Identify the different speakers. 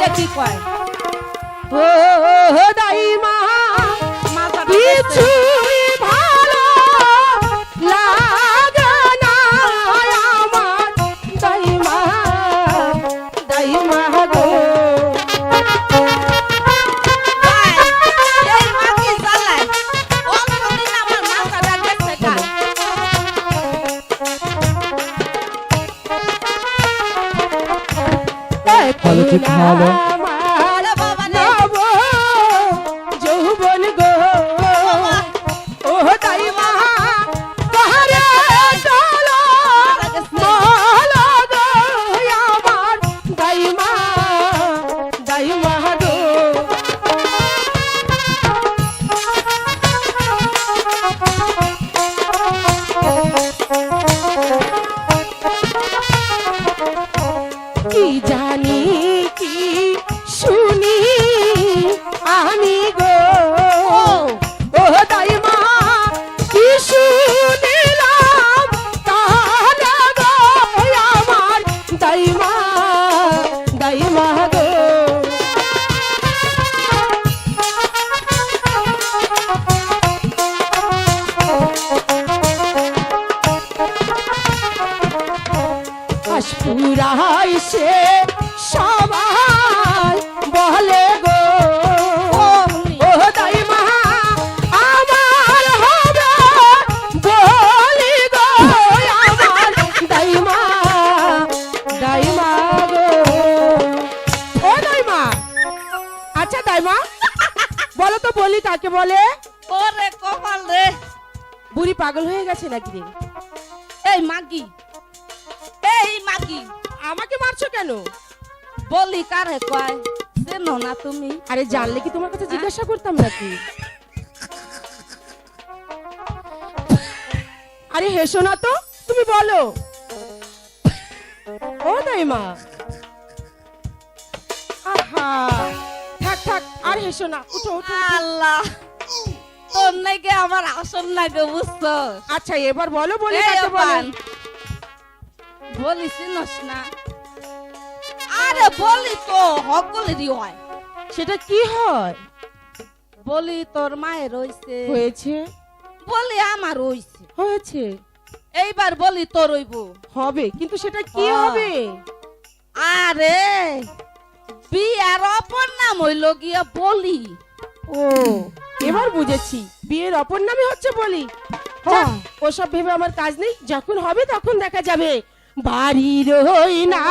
Speaker 1: দেখি কয়? ও Hallelujah. জানি আশপুরাই সে সবাই বলে গো বলি গো আমার দাইমা দাইমা গো। ও দাইমা আচ্ছা দাইমা বলো তো বলি কাকে বলে?
Speaker 2: ওরে কপাল রে।
Speaker 1: বুড়ি পাগল হয়ে গেছে নাকি রে?
Speaker 2: এই মাগি। এই মাগি।
Speaker 1: আমাকে মারছো কেন?
Speaker 2: বলি কারে কয় চেনো না তুমি?
Speaker 1: আরে জানলে কি তোমার কাছে জিজ্ঞাসা করতাম নাকি? আরে হেসো না তো তুমি বলো। ও দাইমা। আহা থাক থাক আর হেসো না উঠো উঠো
Speaker 2: আল্লাহ তোর নাকি আমার আসন লাগে বুঝছ?
Speaker 1: আচ্ছা এবার বলো বলি কাকে বলে।
Speaker 2: অপান, বলি চিনস না। আরে বলি তো সকলেরই হয়।
Speaker 1: সেটা কি হয়?
Speaker 2: বলি তোর মায়ের
Speaker 1: হয়েছে?
Speaker 2: বলি আমার
Speaker 1: হয়েছে?
Speaker 2: এইবার বলি তোর রইব
Speaker 1: হবে কিন্তু সেটা কি। হবে?
Speaker 2: আরে বিয়ার অপর নাম হইল গিয়া বলি।
Speaker 1: ও এবার বুঝেছি। বিয়ের অপর নামে হচ্ছে বলি। ওসব ভেবে আমার কাজ নেই যখন হবে তখন দেখা যাবে। বাড়ির হই না